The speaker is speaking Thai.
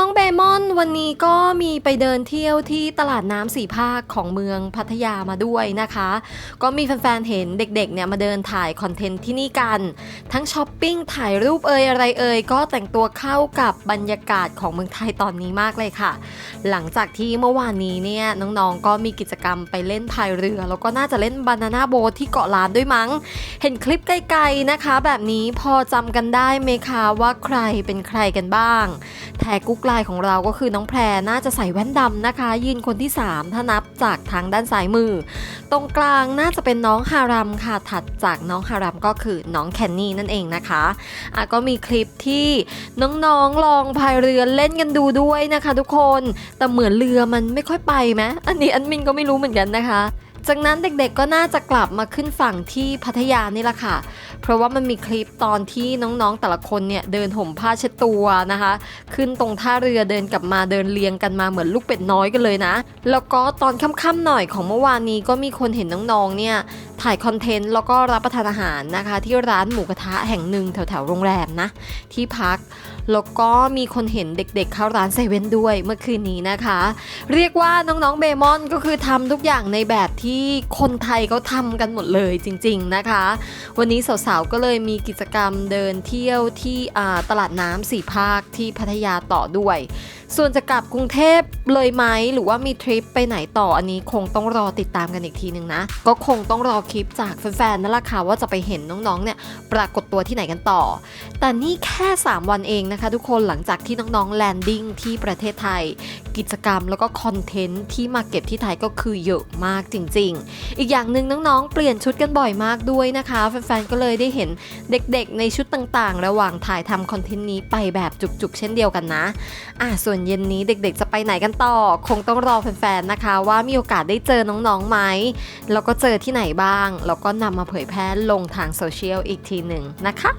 ้องเบมอนวันนี้ก็มีไปเดินเที่ยวที่ตลาดน้ำสีภาคของเมืองพัทยามาด้วยนะคะ ก็มีแฟนๆเห็นเด็กๆเนี่ยมาเดินถ่ายคอนเทนต์ที่นี่กัน ทั้งช้อปปิ้งถ่ายรูปเอ่ยอะไรเอ่ยก็แต่งตัวเข้ากับบรรยากาศของเมืองไทยตอนนี้มากเลยค่ะ หลังจากที่เมื่อวานนี้เนี่ยน้องๆก็มีกิจกรรมไปเล่นพายเรือ แล้วก็น่าจะเล่นบานาน่าโบที่เกาะล้านด้วยมั้ง เห็นคลิปไกลๆนะคะ แบบนี้พอจำกันได้ไหมคะว่าใครเป็นใครกันบ้างแทกุ๊กลน์ของเราก็คือน้องแพรน่าจะใส่แว่นดำนะคะ ยืนคนที่ 3 ถ้านับจากทางด้านซ้ายมือ ตรงกลางน่าจะเป็นน้องฮารัมค่ะถัดจากน้องฮารัมก็คือน้องแคนนี่นั่นเองนะคะอะก็มีคลิปที่น้องๆลองพายเรือเล่นกันดูด้วยนะคะ ทุกคนแต่เหมือนเรือมันไม่ค่อยไปไหมอันนี้อันมินก็ไม่รู้เหมือนกันนะคะ จากนั้นเด็กๆก็น่าจะกลับมาขึ้นฝั่งที่พัทยานี่แหละค่ะ เพราะว่ามันมีคลิปตอนที่น้องๆแต่ละคนเนี่ยเดินห่มผ้าเช็ดตัวนะคะ ขึ้นตรงท่าเรือเดินกลับมาเดินเรียงกันมาเหมือนลูกเป็ดน้อยกันเลยนะ แล้วก็ตอนค่ำๆหน่อยของเมื่อวานนี้ก็มีคนเห็นน้องๆเนี่ยถ่ายคอนเทนต์แล้วก็รับประทานอาหารนะคะ ที่ร้านหมูกระทะแห่งหนึ่งแถวๆโรงแรมนะ ที่พักแล้วก็มีคนเห็นเด็กๆเข้าร้านเซเว่นด้วยเมื่อคืนนี้นะคะ เรียกว่าน้องๆเบมอนก็คือทำทุกอย่างในแบบที่คนไทยเขาทำกันหมดเลยจริง ๆนะคะ วันนี้สาวๆก็เลยมีกิจกรรมเดินเที่ยวที่ตลาดน้ำสี่ภาคที่พัทยาต่อด้วย ส่วนจะกลับกรุงเทพเลยไหมหรือว่ามีทริปไปไหนต่ออันนี้คงต้องรอติดตามกันอีกทีหนึ่งนะ ก็คงต้องรอคลิปจากแฟนๆนั่นแหละค่ะว่าจะไปเห็นน้องๆเนี่ยปรากฏตัวที่ไหนกันต่อ แต่นี่แค่ 3 วันเองนะคะ ทุกคนหลังจากที่น้องๆแลนดิ้งที่ประเทศไทย กิจกรรมแล้วก็คอนเทนต์ที่มาเก็บที่ไทยก็คือเยอะมากจริง ๆ อีกอย่างหนึ่งน้องๆเปลี่ยนชุดกันบ่อยมากด้วยนะคะแฟนๆก็เลยได้เห็นเด็กๆ ในชุดต่างๆ ระหว่างถ่ายทำคอนเทนต์นี้ไปแบบจุกๆ เช่นเดียวกันนะอะส่วนวนเย็นนี้เด็กๆ จะไปไหนกันต่อ คงต้องรอแฟนๆนะคะ ว่ามีโอกาสได้เจอน้องๆไหมแล้วก็เจอที่ไหนบ้าง แล้วก็นำมาเผยแพร่ลงทางโซเชียลอีกทีหนึ่งนะคะ